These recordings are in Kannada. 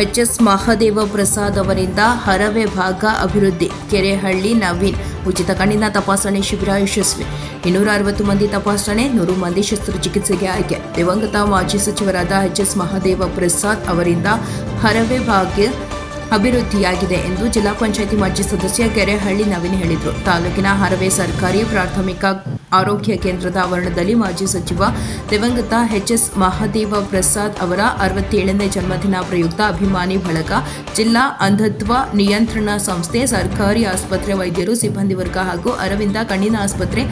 ಎಚ್ ಎಸ್ ಮಹಾದೇವ ಪ್ರಸಾದ್ ಅವರಿಂದ ಹರವೆ ಭಾಗ ಅಭಿವೃದ್ಧಿ. ಕೆರೆಹಳ್ಳಿ ನವೀನ್. ಉಚಿತ ಕಣ್ಣಿನ ತಪಾಸಣೆ ಶಿಬಿರ ಯಶಸ್ವಿ. ಇನ್ನೂರ ಅರವತ್ತು ಮಂದಿ ತಪಾಸಣೆ, ನೂರು ಮಂದಿ ಶಸ್ತ್ರಚಿಕಿತ್ಸೆಗೆ ಆಯ್ಕೆ. ದಿವಂಗತ ಮಾಜಿ ಸಚಿವರಾದ ಎಚ್ ಎಸ್ ಮಹಾದೇವ ಪ್ರಸಾದ್ ಅವರಿಂದ ಹರವೆ ಭಾಗ್ಯ ಅಭಿವೃದ್ಧಿಯಾಗಿದೆ ಎಂದು ಜಿಲ್ಲಾ ಪಂಚಾಯಿತಿ ಮಾಜಿ ಸದಸ್ಯ ಕೆರೆಹಳ್ಳಿ ನವೀನ್ ಹೇಳಿದರು. ತಾಲೂಕಿನ ಹರವೆ ಸರ್ಕಾರಿ ಪ್ರಾಥಮಿಕ ಆರೋಗ್ಯ ಕೇಂದ್ರದ ಆವರಣದಲ್ಲಿ ಮಾಜಿ ಸಚಿವ ದಿವಂಗತ ಎಚ್ಎಸ್ ಮಹಾದೇವ ಪ್ರಸಾದ್ ಅವರ ಅರವತ್ತೇಳನೇ ಜನ್ಮದಿನ ಪ್ರಯುಕ್ತ ಅಭಿಮಾನಿ ಬಳಗ ಜಿಲ್ಲಾ ಅಂಧತ್ವ ನಿಯಂತ್ರಣ ಸಂಸ್ಥೆ ಸರ್ಕಾರಿ ಆಸ್ಪತ್ರೆ ವೈದ್ಯರು ಸಿಬ್ಬಂದಿ ವರ್ಗ ಹಾಗೂ ಅರವಿಂದ ಕಣ್ಣಿನ ಆಸ್ಪತ್ರೆ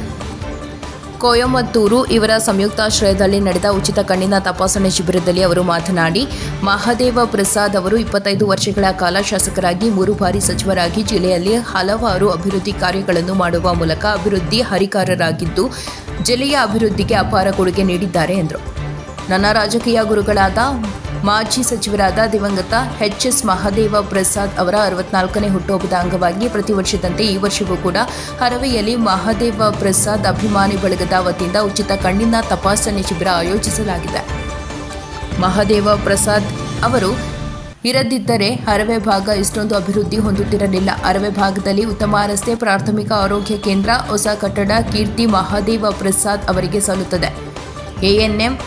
ಕೊಯಮತ್ತೂರು ಇವರ ಸಂಯುಕ್ತಾಶ್ರಯದಲ್ಲಿ ನಡೆದ ಉಚಿತ ಕಣ್ಣಿನ ತಪಾಸಣೆ ಶಿಬಿರದಲ್ಲಿ ಅವರು ಮಾತನಾಡಿ, ಮಹಾದೇವ ಪ್ರಸಾದ್ ಅವರು ಇಪ್ಪತ್ತೈದು ವರ್ಷಗಳ ಕಾಲ ಶಾಸಕರಾಗಿ, ಮೂರು ಬಾರಿ ಸಚಿವರಾಗಿ, ಜಿಲ್ಲೆಯಲ್ಲಿ ಹಲವಾರು ಅಭಿವೃದ್ಧಿ ಕಾರ್ಯಗಳನ್ನು ಮಾಡುವ ಮೂಲಕ ಅಭಿವೃದ್ಧಿ ಹರಿಕಾರರಾಗಿದ್ದು, ಜಿಲ್ಲೆಯ ಅಭಿವೃದ್ಧಿಗೆ ಅಪಾರ ಕೊಡುಗೆ ನೀಡಿದ್ದಾರೆ ಎಂದರು. ನನ್ನ ರಾಜಕೀಯ ಗುರುಗಳಾದ ಮಾಜಿ ಸಚಿವರಾದ ದಿವಂಗತ ಎಚ್ ಎಸ್ ಮಹಾದೇವ ಪ್ರಸಾದ್ ಅವರ ಅರವತ್ನಾಲ್ಕನೇ ಹುಟ್ಟುಹಬ್ಬದ ಅಂಗವಾಗಿ ಪ್ರತಿ ವರ್ಷದಂತೆ ಈ ವರ್ಷವೂ ಕೂಡ ಹರವೆಯಲ್ಲಿ ಮಹಾದೇವ ಪ್ರಸಾದ್ ಅಭಿಮಾನಿ ಬಳಗದ ವತಿಯಿಂದ ಉಚಿತ ಕಣ್ಣಿನ ತಪಾಸಣೆ ಶಿಬಿರ ಆಯೋಜಿಸಲಾಗಿದೆ. ಮಹಾದೇವ ಪ್ರಸಾದ್ ಅವರು ಇರದಿದ್ದರೆ ಹರವೆ ಭಾಗ ಇಷ್ಟೊಂದು ಅಭಿವೃದ್ಧಿ ಹೊಂದುತ್ತಿರಲಿಲ್ಲ. ಅರವೆ ಭಾಗದಲ್ಲಿ ಉತ್ತಮ ರಸ್ತೆ, ಪ್ರಾಥಮಿಕ ಆರೋಗ್ಯ ಕೇಂದ್ರ, ಹೊಸ ಕಟ್ಟಡ, ಕೀರ್ತಿ ಮಹಾದೇವ ಪ್ರಸಾದ್ ಅವರಿಗೆ ಸಲ್ಲುತ್ತದೆ. ಎಎನ್ಎಂ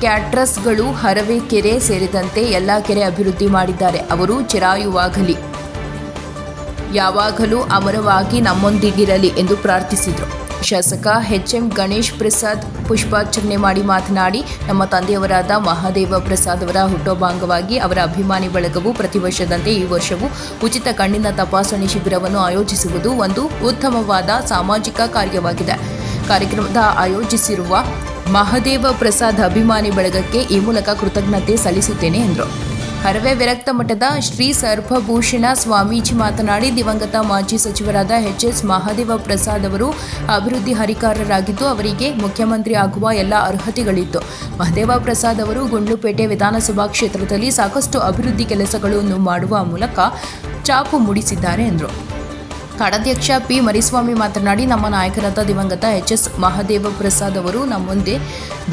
ಕ್ಯಾಟ್ರಸ್ಗಳು ಹರವೆ ಕೆರೆ ಸೇರಿದಂತೆ ಎಲ್ಲ ಕೆರೆ ಅಭಿವೃದ್ಧಿ ಮಾಡಿದ್ದಾರೆ. ಅವರು ಚಿರಾಯುವಾಗಲಿ, ಯಾವಾಗಲೂ ಅಮರವಾಗಿ ನಮ್ಮೊಂದಿಗಿರಲಿ ಎಂದು ಪ್ರಾರ್ಥಿಸಿದರು. ಶಾಸಕ ಎಚ್ಎಂ ಗಣೇಶ್ ಪ್ರಸಾದ್ ಪುಷ್ಪಾರ್ಚನೆ ಮಾಡಿ ಮಾತನಾಡಿ, ನಮ್ಮ ತಂದೆಯವರಾದ ಮಹಾದೇವ ಪ್ರಸಾದ್ ಅವರ ಹುಟ್ಟುಹಬ್ಬ ಅವರ ಅಭಿಮಾನಿ ಬಳಗವು ಪ್ರತಿ ವರ್ಷದಂತೆ ಈ ವರ್ಷವೂ ಉಚಿತ ಕಣ್ಣಿನ ತಪಾಸಣೆ ಶಿಬಿರವನ್ನು ಆಯೋಜಿಸುವುದು ಒಂದು ಉತ್ತಮವಾದ ಸಾಮಾಜಿಕ ಕಾರ್ಯವಾಗಿದೆ. ಕಾರ್ಯಕ್ರಮದ ಆಯೋಜಿಸಿರುವ ಮಹದೇವ ಪ್ರಸಾದ್ ಅಭಿಮಾನಿ ಬಳಗಕ್ಕೆ ಈ ಮೂಲಕ ಕೃತಜ್ಞತೆ ಸಲ್ಲಿಸುತ್ತೇನೆ ಎಂದರು. ಹರವೇ ವಿರಕ್ತ ಮಠದ ಶ್ರೀ ಸರ್ಪಭೂಷಣ ಸ್ವಾಮೀಜಿ ಮಾತನಾಡಿ ದಿವಂಗತ ಮಾಜಿ ಸಚಿವರಾದ ಎಚ್ ಎಸ್ ಮಹಾದೇವ ಪ್ರಸಾದ್ ಅವರು ಅಭಿವೃದ್ಧಿ ಹರಿಕಾರರಾಗಿದ್ದು, ಅವರಿಗೆ ಮುಖ್ಯಮಂತ್ರಿ ಆಗುವ ಎಲ್ಲ ಅರ್ಹತೆಗಳಿತ್ತು. ಮಹದೇವ ಪ್ರಸಾದ್ ಅವರು ಗುಂಡ್ಲುಪೇಟೆ ವಿಧಾನಸಭಾ ಕ್ಷೇತ್ರದಲ್ಲಿ ಸಾಕಷ್ಟು ಅಭಿವೃದ್ಧಿ ಕೆಲಸಗಳನ್ನು ಮಾಡುವ ಮೂಲಕ ಚಾಪು ಮೂಡಿಸಿದ್ದಾರೆ ಎಂದರು. ಕಾಡಾಧ್ಯಕ್ಷ ಪಿ ಮರಿಸ್ವಾಮಿ ಮಾತನಾಡಿ, ನಮ್ಮ ನಾಯಕರಾದ ದಿವಂಗತ ಎಚ್ ಎಸ್ ಮಹಾದೇವ ಪ್ರಸಾದ್ ಅವರು ನಮ್ಮ ಮುಂದೆ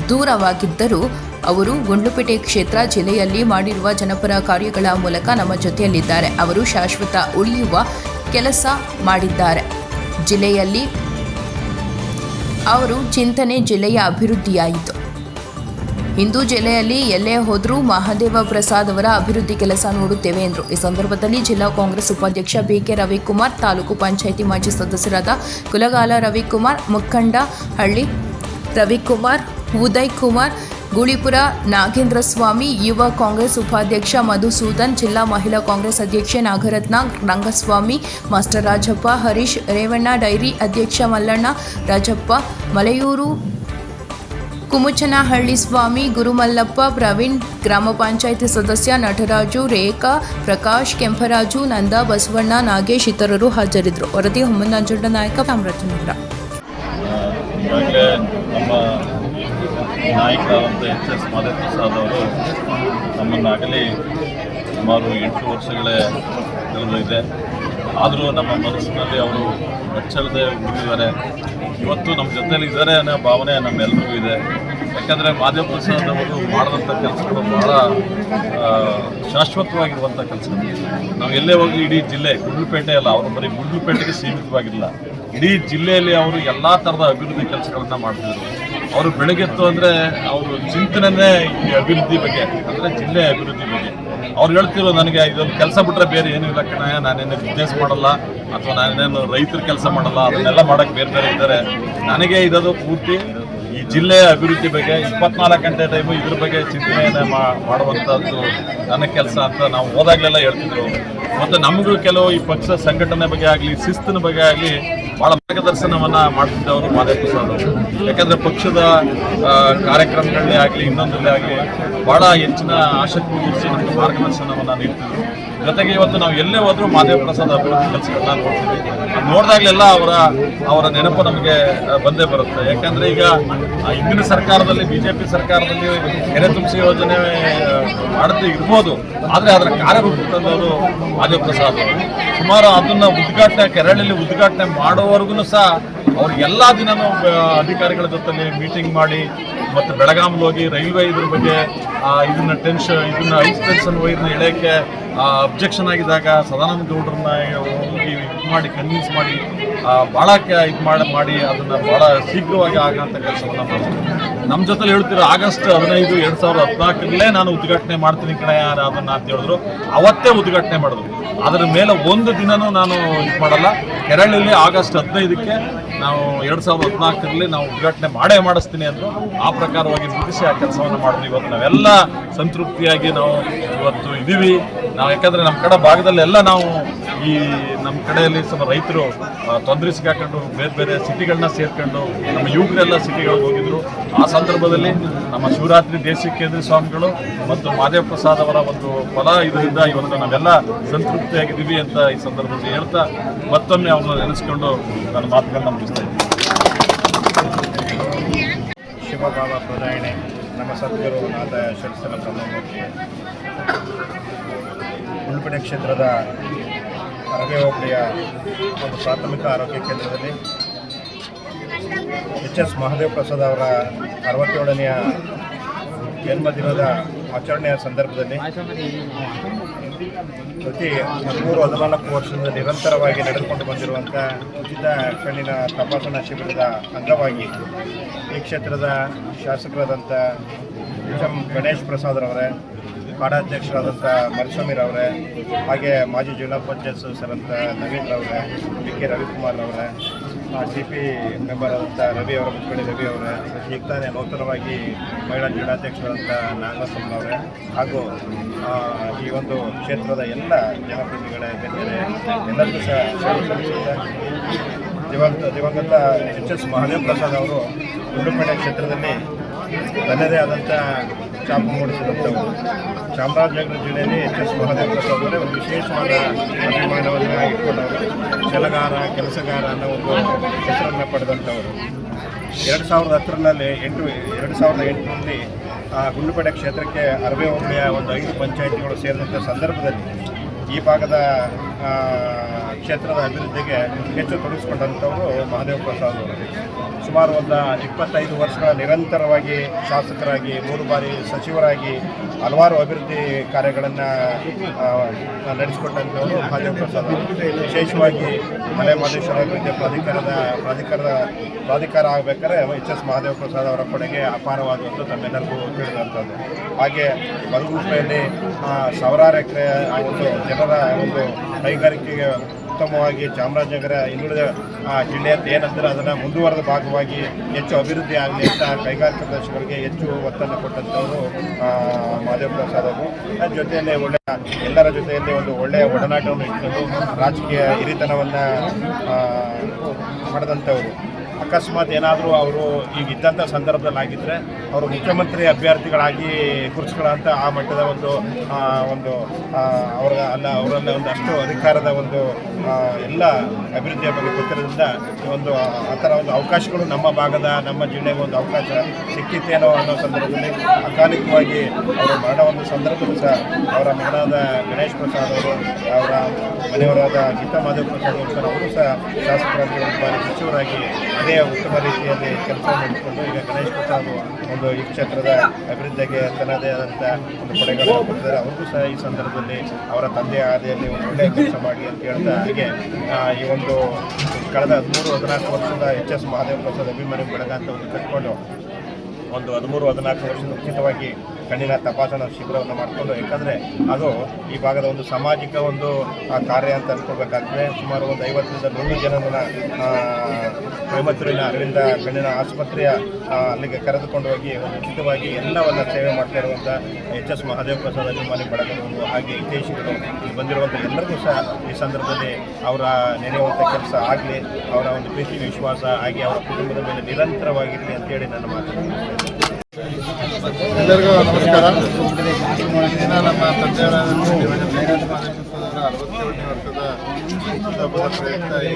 ದೂರವಾಗಿದ್ದರೂ, ಅವರು ಗುಂಡ್ಲುಪೇಟೆ ಕ್ಷೇತ್ರ ಜಿಲ್ಲೆಯಲ್ಲಿ ಮಾಡಿರುವ ಜನಪರ ಕಾರ್ಯಗಳ ಮೂಲಕ ನಮ್ಮ ಜೊತೆಯಲ್ಲಿದ್ದಾರೆ. ಅವರು ಶಾಶ್ವತ ಉಳಿಯುವ ಕೆಲಸ ಮಾಡಿದ್ದಾರೆ. ಜಿಲ್ಲೆಯಲ್ಲಿ ಅವರು ಚಿಂತನೆ ಜಿಲ್ಲೆಯ ಅಭಿವೃದ್ಧಿಯಾಯಿತು. ಇಂದು ಜಿಲ್ಲೆಯಲ್ಲಿ ಎಲ್ಲೇ ಹೋದರೂ ಮಹಾದೇವ ಪ್ರಸಾದ್ ಅವರ ಅಭಿವೃದ್ಧಿ ಕೆಲಸ ನೋಡುತ್ತೇವೆ ಎಂದರು. ಈ ಸಂದರ್ಭದಲ್ಲಿ ಜಿಲ್ಲಾ ಕಾಂಗ್ರೆಸ್ ಉಪಾಧ್ಯಕ್ಷ ಬಿಕೆ ರವಿಕುಮಾರ್, ತಾಲೂಕು ಪಂಚಾಯಿತಿ ಮಾಜಿ ಸದಸ್ಯರಾದ ಕುಲಗಾಲ ರವಿಕುಮಾರ್, ಮುಖಂಡ ಹಳ್ಳಿ ರವಿಕುಮಾರ್, ಉದಯ್ ಕುಮಾರ್, ಗುಳಿಪುರ ನಾಗೇಂದ್ರ ಸ್ವಾಮಿ, ಯುವ ಕಾಂಗ್ರೆಸ್ ಉಪಾಧ್ಯಕ್ಷ ಮಧುಸೂದನ್ ಜಿಲ್ಲಾ ಮಹಿಳಾ ಕಾಂಗ್ರೆಸ್ ಅಧ್ಯಕ್ಷೆ ನಾಗರತ್ನ, ರಂಗಸ್ವಾಮಿ, ಮಾಸ್ಟರ್ ರಾಜಪ್ಪ, ಹರೀಶ್ ರೇವಣ್ಣ, ಡೈರಿ ಅಧ್ಯಕ್ಷ ಮಲ್ಲಣ್ಣ, ರಾಜಪ್ಪ, ಮಲೆಯೂರು ಕುಮುಚನಹಳ್ಳಿ ಸ್ವಾಮಿ ಗುರುಮಲ್ಲಪ್ಪ, ಪ್ರವೀಣ್ ಗ್ರಾಮ ಪಂಚಾಯಿತಿ ಸದಸ್ಯ ನಟರಾಜು, ರೇಖಾ, ಪ್ರಕಾಶ್, ಕೆಂಪರಾಜು, ನಂದ, ಬಸವಣ್ಣ, ನಾಗೇಶ್ ಇತರರು ಹಾಜರಿದ್ದರು. ವರದಿ ಹೊಮ್ಮನಂಜುಂಡ ನಾಯಕ ಚಾಮರಾಜನಗರ ಸುಮಾರು ಎಂಟು ವರ್ಷಗಳೇ ಕಳೆದಿದೆ ಆದರೂ ನಮ್ಮ ಮನಸ್ಸಿನಲ್ಲಿ ಅವರು ಬಚ್ಚಲದೆ ಉಳಿದಿದ್ದಾರೆ. ಇವತ್ತು ನಮ್ಮ ಜೊತೆಯಲ್ಲಿ ಇದ್ದಾರೆ ಅನ್ನೋ ಭಾವನೆ ನಮ್ಮೆಲ್ಲರಿಗೂ ಇದೆ. ಯಾಕಂದರೆ ಮಾಧ್ಯಮ ಅವರು ಮಾಡಿದಂಥ ಕೆಲಸಗಳು ಭಾಳ ಶಾಶ್ವತವಾಗಿರುವಂಥ ಕೆಲಸ. ನಾವು ಎಲ್ಲೇ ಹೋಗಿ ಇಡೀ ಜಿಲ್ಲೆ, ಗುಂಡ್ಲುಪೇಟೆ ಅಲ್ಲ, ಅವರು ಬರೀ ಗುಂಡ್ಲುಪೇಟೆಗೆ ಸೀಮಿತವಾಗಿಲ್ಲ. ಇಡೀ ಜಿಲ್ಲೆಯಲ್ಲಿ ಅವರು ಎಲ್ಲ ಥರದ ಅಭಿವೃದ್ಧಿ ಕೆಲಸಗಳನ್ನ ಮಾಡ್ತಿದ್ರು. ಅವರು ಬೆಳಗ್ಗೆತ್ತು ಅಂದರೆ ಅವರು ಚಿಂತನೆ ಈ ಅಭಿವೃದ್ಧಿ ಬಗ್ಗೆ, ಅಂದರೆ ಜಿಲ್ಲೆ ಅಭಿವೃದ್ಧಿ ಬಗ್ಗೆ. ಅವ್ರು ಹೇಳ್ತಿರೋ ನನಗೆ, ಇದೊಂದು ಕೆಲಸ ಬಿಟ್ಟರೆ ಬೇರೆ ಏನೂ ಇಲ್ಲ ಕಣ, ನಾನೇನು ಬಿಸ್ನೆಸ್ ಮಾಡಲ್ಲ, ಅಥವಾ ನಾನೇನು ರೈತರ ಕೆಲಸ ಮಾಡಲ್ಲ, ಅದನ್ನೆಲ್ಲ ಮಾಡೋಕ್ಕೆ ಬೇರೆ ಬೇರೆ ಇದ್ದಾರೆ. ನನಗೆ ಇದದು ಪೂರ್ತಿ ಈ ಜಿಲ್ಲೆಯ ಅಭಿವೃದ್ಧಿ ಬಗ್ಗೆ, ಇಪ್ಪತ್ನಾಲ್ಕು ಗಂಟೆ ಟೈಮು ಇದ್ರ ಬಗ್ಗೆ ಚಿಂತನೆಯನ್ನು ಮಾಡುವಂಥದ್ದು ನನ್ನ ಕೆಲಸ ಅಂತ ನಾವು ಹೋದಾಗಲೆಲ್ಲ ಹೇಳ್ತಿದ್ರು. ಮತ್ತು ನಮಗೂ ಕೆಲವು ಈ ಪಕ್ಷ ಸಂಘಟನೆ ಬಗ್ಗೆ ಆಗಲಿ, ಶಿಸ್ತಿನ ಬಗ್ಗೆ ಆಗಲಿ ಭಾಳ ಮಾರ್ಗದರ್ಶನವನ್ನು ಮಾಡ್ತಿದ್ದವರು ಮಾದೇವ ಪ್ರಸಾದ್ ಅವರು. ಯಾಕಂದರೆ ಪಕ್ಷದ ಕಾರ್ಯಕ್ರಮಗಳಲ್ಲೇ ಆಗಲಿ ಇನ್ನೊಂದಲ್ಲೇ ಆಗಲಿ ಭಾಳ ಹೆಚ್ಚಿನ ಆಸಕ್ತಿ ಮೂಡಿಸಿ ನಮಗೆ ಮಾರ್ಗದರ್ಶನವನ್ನು ನೀಡ್ತಿದ್ರು. ಜೊತೆಗೆ ಇವತ್ತು ನಾವು ಎಲ್ಲೇ ಹೋದ್ರೂ ಮಾದೇವ ಪ್ರಸಾದ್ ಅಭಿವೃದ್ಧಿ ಕೆಲಸಗಳನ್ನ ನೋಡ್ತೀವಿ ನೋಡಿದಾಗಲೆಲ್ಲ ಅವರ ಅವರ ನೆನಪು ನಮಗೆ ಬಂದೇ ಬರುತ್ತೆ. ಯಾಕಂದ್ರೆ ಈಗ ಹಿಂದಿನ ಸರ್ಕಾರದಲ್ಲಿ, ಬಿಜೆಪಿ ಸರ್ಕಾರದಲ್ಲಿ ಕೆರೆ ತುಂಬಿಸಿ ಯೋಜನೆ ಮಾಡದೇ ಇರ್ಬೋದು. ಆದರೆ ಅದರ ಕಾರ್ಯರೂಪ ತಂದವರು ಮಾದೇವ ಪ್ರಸಾದ್. ಸುಮಾರು ಅದನ್ನ ಉದ್ಘಾಟನೆ, ಕೆರಳಲ್ಲಿ ಉದ್ಘಾಟನೆ ಮಾಡೋವರೆಗೂ ಸಹ ಅವ್ರು ಎಲ್ಲ ದಿನನೂ ಅಧಿಕಾರಿಗಳ ಜೊತೆ ಮೀಟಿಂಗ್ ಮಾಡಿ ಮತ್ತು ಬೆಳಗಾಂಗೆ ಹೋಗಿ ರೈಲ್ವೆ ಇದ್ರ ಬಗ್ಗೆ ಇದನ್ನ ಟೆನ್ಷನ್ ಇದನ್ನ ಐಸ್ ಟೆನ್ಷನ್ ವೈರ್ನ ಎಳೆಯೋಕ್ಕೆ ಅಬ್ಜೆಕ್ಷನ್ ಆಗಿದ್ದಾಗ ಸದಾನಂದ ಗೌಡ್ರನ್ನ ಮಾಡಿ ಕನ್ವಿನ್ಸ್ ಮಾಡಿ ಭಾಳ ಇದು ಮಾಡಿ ಮಾಡಿ ಅದನ್ನು ಭಾಳ ಶೀಘ್ರವಾಗಿ ಆಗಂತ ಕೆಲಸವನ್ನು ಮಾಡ್ತೀವಿ. ನಮ್ಮ ಜೊತೆಲಿ ಹೇಳ್ತಿರೋ, ಆಗಸ್ಟ್ ಹದಿನೈದು, ಎರಡು ಸಾವಿರದ ಹದಿನಾಲ್ಕರಲ್ಲೇ ನಾನು ಉದ್ಘಾಟನೆ ಮಾಡ್ತೀನಿ ಕಣೆ ಅದನ್ನು ಅಂತ ಹೇಳಿದ್ರು. ಅವತ್ತೇ ಉದ್ಘಾಟನೆ ಮಾಡಿದ್ರು. ಅದರ ಮೇಲೆ ಒಂದು ದಿನನೂ ನಾನು ಇದು ಮಾಡಲ್ಲ. ಕೆರಳಲ್ಲಿ ಆಗಸ್ಟ್ ಹದಿನೈದಕ್ಕೆ ನಾವು ಎರಡು ಸಾವಿರದ ಹದಿನಾಲ್ಕರಲ್ಲಿ ನಾವು ಉದ್ಘಾಟನೆ ಮಾಡೇ ಮಾಡಿಸ್ತೀನಿ ಅಂದರು, ಆ ಪ್ರಕಾರವಾಗಿ ಮುಗಿಸಿ ಆ ಕೆಲಸವನ್ನು ಮಾಡಿದ್ವಿ. ಇವತ್ತು ನಾವೆಲ್ಲ ಸಂತೃಪ್ತಿಯಾಗಿ ನಾವು ಇವತ್ತು ಇದ್ದೀವಿ ನಾವು ಯಾಕಂದರೆ ನಮ್ಮ ಕಡೆ ಭಾಗದಲ್ಲೆಲ್ಲ ನಾವು ಈ ನಮ್ಮ ಕಡೆಯಲ್ಲಿ ಸ್ವಲ್ಪ ರೈತರು ತೊಂದರೆ ಸಿಗಾಕೊಂಡು ಬೇರೆ ಬೇರೆ ಸಿಟಿಗಳನ್ನ ಸೇರ್ಕೊಂಡು ನಮ್ಮ ಯುವಕರೆಲ್ಲ ಸಿಟಿಗಳಿಗೆ ಹೋಗಿದ್ರು. ಆ ಸಂದರ್ಭದಲ್ಲಿ ನಮ್ಮ ಶಿವರಾತ್ರಿ ದೇಶಿ ಕೇಂದ್ರ ಸ್ವಾಮಿಗಳು ಮತ್ತು ಮಾದೇವ ಪ್ರಸಾದ್ ಅವರ ಒಂದು ಫಲ ಇದರಿಂದ ಇವತ್ತು ನಾವೆಲ್ಲ ಸಂತೃಪ್ತಿಯಾಗಿದ್ದೀವಿ ಅಂತ ಈ ಸಂದರ್ಭದಲ್ಲಿ ಹೇಳ್ತಾ ಮತ್ತೊಮ್ಮೆ ಅವರನ್ನು ನೆನೆಸ್ಕೊಂಡು ನನ್ನ ಮಾತುಗಳನ್ನ ಶಿವಭಾವ ಪ್ರದಾಯಣೆ ನಮ್ಮ ಸದ್ಗುರು ನಾಥ ಶರಸನ ಬ್ರಹ್ಮಮೂರ್ತಿ. ಉಳ್ಪಿಡೆ ಕ್ಷೇತ್ರದ ಅರವೆ ಹೋಬಳಿಯ ಒಂದು ಪ್ರಾಥಮಿಕ ಆರೋಗ್ಯ ಕೇಂದ್ರದಲ್ಲಿ ಎಚ್ ಎಸ್ ಮಹಾದೇವ್ ಪ್ರಸಾದ್ ಅವರ ಅರವತ್ತೇಳನೆಯ ಜನ್ಮದಿನದ ಆಚರಣೆಯ ಸಂದರ್ಭದಲ್ಲಿ ಪ್ರತಿ ಹದಿಮೂರು ಹದಿನಾಲ್ಕು ವರ್ಷದಿಂದ ನಿರಂತರವಾಗಿ ನಡೆದುಕೊಂಡು ಬಂದಿರುವಂಥ ಉಚಿತ ಕಣ್ಣಿನ ತಪಾಸಣಾ ಶಿಬಿರದ ಅಂಗವಾಗಿ ಈ ಕ್ಷೇತ್ರದ ಶಾಸಕರಾದಂಥ ಎಚ್ ಎಂ ಗಣೇಶ್ ಪ್ರಸಾದ್ರವರೇ ಕಾಡಾಧ್ಯಕ್ಷರಾದಂಥ ಮರಿಸ್ವಾಮಿರವರೇ ಹಾಗೆ ಮಾಜಿ ಜಿಲ್ಲಾ ಪಂಚಾಯತ್ ಸದಸ್ಯರಂಥ ನವೀನ್ ರವರೇ ಬಿ ಕೆ ರವಿಕುಮಾರ್ ಅವರೇ ಸಿ ಪಿ ಮೆಂಬರ್ ಆದಂಥ ರವಿ ಅವರ ಮುಖಂಡಿ ರವಿ ಅವರ ಈಗ ತಾನೇ ನೂತನವಾಗಿ ಮಹಿಳಾ ಜಿಲ್ಲಾಧ್ಯಕ್ಷರಾದಂಥ ಅವರ ಹಾಗೂ ಈ ಒಂದು ಕ್ಷೇತ್ರದ ಎಲ್ಲ ಜನಪ್ರತಿನಿಧಿಗಳೇ ಬೆಂದರೆ ಎಲ್ಲರಿಗೂ ಸಹ ದಿವಂತ ದಿವಂಗತ ಎಚ್ ಎಸ್ ಮಹಾದೇವ್ ಪ್ರಸಾದ್ ಅವರು ಉಡುಪೇಟೆ ಕ್ಷೇತ್ರದಲ್ಲಿ ತನ್ನದೇ ಆದಂಥ ಛಾಪು ಮೂಡಿಸಿದಂಥವರು ಚಾಮರಾಜನಗರ ಜಿಲ್ಲೆಯಲ್ಲಿ ಎಚ್ ಎಸ್ ಮಹಾದೇವ್ ಒಂದು ವಿಶೇಷವಾದ ಅಭಿಮಾನವನ್ನು ಇಟ್ಕೊಂಡವರು ಛಲಗಾರ ಕೆಲಸಗಾರ ಅನ್ನೋ ಒಂದು ಹೆಸರನ್ನು ಪಡೆದಂಥವರು. ಎರಡು ಸಾವಿರದ ಹತ್ತರಲ್ಲಿ ಎಂಟು ಎರಡು ಸಾವಿರದ ಎಂಟರಲ್ಲಿ ಆ, ಗುಂಡ್ಲುಪೇಟೆ ಕ್ಷೇತ್ರಕ್ಕೆ ಅರವೆ ಹೋಬಳಿಯ ಒಂದು ಐದು ಪಂಚಾಯಿತಿಗಳು ಸೇರಿದಂಥ ಸಂದರ್ಭದಲ್ಲಿ ಈ ಭಾಗದ ಕ್ಷೇತ್ರದ ಅಭಿವೃದ್ಧಿಗೆ ಹೆಚ್ಚು ತೊಡಗಿಸಿಕೊಂಡಂಥವರು ಮಹಾದೇವ ಪ್ರಸಾದ್ ಅವರು. ಸುಮಾರು ಒಂದು ಇಪ್ಪತ್ತೈದು ವರ್ಷಗಳ ನಿರಂತರವಾಗಿ ಶಾಸಕರಾಗಿ, ಮೂರು ಬಾರಿ ಸಚಿವರಾಗಿ ಹಲವಾರು ಅಭಿವೃದ್ಧಿ ಕಾರ್ಯಗಳನ್ನು ನಡೆಸಿಕೊಟ್ಟಂಥವರು ಮಹಾದೇವ ಪ್ರಸಾದ್ ವಿಶೇಷವಾಗಿ ಮಲೆ ಮಹದೇಶ್ವರ ಅಭಿವೃದ್ಧಿ ಪ್ರಾಧಿಕಾರದ ಪ್ರಾಧಿಕಾರದ, ಪ್ರಾಧಿಕಾರ ಆಗಬೇಕಾದ್ರೆ ಎಚ್ ಎಸ್ ಮಹಾದೇವ ಪ್ರಸಾದ್ ಅವರ ಕೊಡುಗೆ ಅಪಾರವಾದದ್ದು ತಮ್ಮೆಲ್ಲರಿಗೂ ತಿಳಿದಂಥದ್ದು. ಹಾಗೆ ಬಲಗುಂಪೆಯಲ್ಲಿ ಸಾವಿರಾರು ಎಕರೆ ಒಂದು ಜನರ ಒಂದು ಕೈಗಾರಿಕೆಗೆ ಉತ್ತಮವಾಗಿ ಚಾಮರಾಜನಗರ ಆ, ಜಿಲ್ಲೆ ಅಂತ ಏನಂತಾರೆ ಅದನ್ನು ಮುಂದುವರೆದ ಭಾಗವಾಗಿ ಹೆಚ್ಚು ಅಭಿವೃದ್ಧಿ ಆಗಲಿ ಅಂತ ಕೈಗಾರಿಕಾ ಪ್ರದೇಶಗಳಿಗೆ ಹೆಚ್ಚು ಒತ್ತನ್ನು ಕೊಟ್ಟಂಥವರು ಆ, ಮಹಾದೇವ ಪ್ರಸಾದ್ ಅವರು. ಅದ್ರ ಜೊತೆಯಲ್ಲಿ ಒಳ್ಳೆಯ ಎಲ್ಲರ ಜೊತೆಯಲ್ಲಿ ಒಂದು ಒಳ್ಳೆಯ ಒಡನಾಟವನ್ನು ಇಟ್ಕೊಂಡು ರಾಜಕೀಯ ಹಿರಿತನವನ್ನು ಪಡೆದಂಥವರು. ಅಕಸ್ಮಾತ್ ಏನಾದರೂ ಅವರು ಈಗ ಇದ್ದಂಥ ಸಂದರ್ಭದಲ್ಲಿ ಆಗಿದ್ದರೆ ಅವರು ಮುಖ್ಯಮಂತ್ರಿ ಅಭ್ಯರ್ಥಿಗಳಾಗಿ ಕೂರಿಸ್ಕೊಳ್ಳೋಂಥ ಆ ಮಟ್ಟದ ಒಂದು ಒಂದು ಅವ್ರ, ಅಲ್ಲ ಅವರಲ್ಲ ಒಂದಷ್ಟು ಅಧಿಕಾರದ ಒಂದು ಎಲ್ಲ ಅಭಿವೃದ್ಧಿಯ ಬಗ್ಗೆ ಗೊತ್ತಿರೋದ್ರಿಂದ ಒಂದು, ಆ ಥರ ಒಂದು ಅವಕಾಶಗಳು ನಮ್ಮ ಭಾಗದ, ನಮ್ಮ ಜಿಲ್ಲೆಗೆ ಒಂದು ಅವಕಾಶ ಸಿಕ್ಕಿತ್ತೇನೋ ಅನ್ನೋ ಸಂದರ್ಭದಲ್ಲಿ ಅಕಾಲಿಕವಾಗಿ ಅವರ ಮರಣ ಒಂದು ಸಂದರ್ಭದಲ್ಲೂ ಸಹ ಅವರ ಮಗನಾದ ಗಣೇಶ್ ಪ್ರಸಾದ್ ಅವರು, ಅವರ ಮನೆಯವರಾದ ಗೀತಾ ಮಾಧವ್ ಪ್ರಸಾದ್ ಅವರು ಸಹ ಅವರು ಸಹ ಶಾಸಕರಾಗಿ ಸಚಿವರಾಗಿ ಅದೇ ಉತ್ತಮ ರೀತಿಯಲ್ಲಿ ಕೆಲಸ ಮಾಡಿಕೊಂಡು ಈಗ ಗಣೇಶ್ ಪ್ರಸಾದ್ ಒಂದು ಈ ಕ್ಷೇತ್ರದ ಅಭಿವೃದ್ಧಿಗೆ ತನ್ನದೇ ಆದಂಥ ಒಂದು ಕೊಡುಗೆಗಳನ್ನು ಕೊಟ್ಟಿದ್ದಾರೆ. ಅವ್ರಿಗೂ ಸಹ ಈ ಸಂದರ್ಭದಲ್ಲಿ ಅವರ ತಂದೆಯ ಹಾದಿಯಲ್ಲಿ ಒಂದು ಒಳ್ಳೆಯ ಕೆಲಸ ಮಾಡಿ ಅಂತ ಹೇಳ್ತಾ ಹಾಗೆ ಈ ಒಂದು ಕಳೆದ ಹದಿಮೂರು, ಹದಿನಾಲ್ಕು ವರ್ಷದ ಎಚ್ ಎಸ್ ಮಹಾದೇವ ಪ್ರಸಾದ್ ಅಭಿಮಾನಿ ಬಳಗ ಅಂತ ಒಂದು ಕಟ್ಕೊಂಡು ಒಂದು ಹದಿಮೂರು, ಹದಿನಾಲ್ಕು ವರ್ಷದ ಉಚಿತವಾಗಿ ಕಣ್ಣಿನ ತಪಾಸಣಾ ಶಿಬಿರವನ್ನು ಮಾಡಿಕೊಂಡು, ಯಾಕಂದರೆ ಅದು ಈ ಭಾಗದ ಒಂದು ಸಾಮಾಜಿಕ ಒಂದು ಕಾರ್ಯ ಅಂತ ಅನ್ಕೋಬೇಕಾಗ್ತದೆ. ಸುಮಾರು ಒಂದು ಐವತ್ತರಿಂದ ನೂರು ಜನರನ್ನ ಕೊಯಮತ್ತೂರಿನ ಅರವಿಂದ ಕಣ್ಣಿನ ಆಸ್ಪತ್ರೆಯ ಅಲ್ಲಿಗೆ ಕರೆದುಕೊಂಡು ಹೋಗಿ ಒಂದು ಉಚಿತವಾಗಿ ಎಲ್ಲವನ್ನ ಸೇವೆ ಮಾಡ್ತಾ ಇರುವಂಥ ಎಚ್ ಎಸ್ ಮಹಾದೇವ ಪ್ರಸಾದ್ ಅಭಿಮಾನಿ ಬಳಗದವರು ಹಾಗೆ ಹಿತೈಷಿಗಳು ಬಂದಿರುವಂಥ ಎಲ್ಲರಿಗೂ ಸಹ ಈ ಸಂದರ್ಭದಲ್ಲಿ ಅವರ ನೆನೆಯುವಂಥ ಕೆಲಸ ಆಗಲಿ, ಅವರ ಒಂದು ಪ್ರೀತಿ, ವಿಶ್ವಾಸ, ಹಾಗೆ ಅವರ ಕುಟುಂಬದ ಮೇಲೆ ನಿರಂತರವಾಗಿರಲಿ ಅಂತೇಳಿ ನನ್ನ ಮಾತು ಎಲ್ಲರಿಗೂ ನಮಸ್ಕಾರ. ಇಂದಿನ ನಮ್ಮ ತಂದೆಯವರ ಅರವತ್ತೇಳನೇ ವರ್ಷದ ಪ್ರಯುಕ್ತ ಈ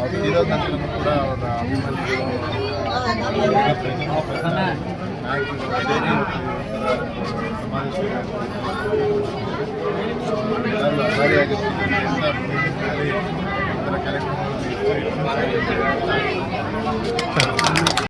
Terima kasih.